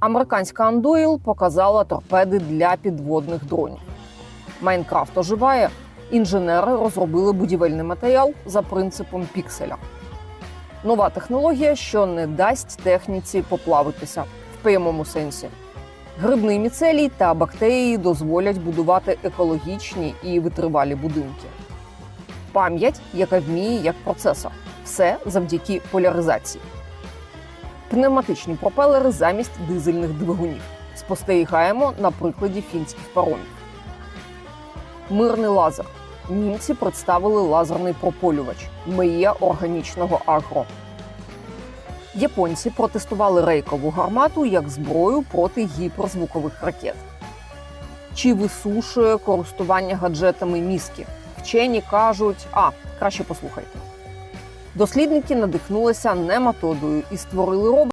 Американська Андоїл показала торпеди для підводних дронів. Майнкрафт оживає. Інженери розробили будівельний матеріал за принципом пікселя. Нова технологія, що не дасть техніці поплавитися в прямому сенсі. Грибний міцелій та бактерії дозволять будувати екологічні і витривалі будинки. Пам'ять, яка вміє як процесор. Все завдяки поляризації. Пневматичні пропелери замість дизельних двигунів. Спостерігаємо на прикладі фінських паромів. Мирний лазер. Німці представили лазерний прополювач Мрія органічного агро. Японці протестували рейкову гармату як зброю проти гіперзвукових ракет. Чи висушує користування гаджетами мізки? Вчені кажуть, а краще послухайте. Дослідники надихнулися нематодою і створили робот.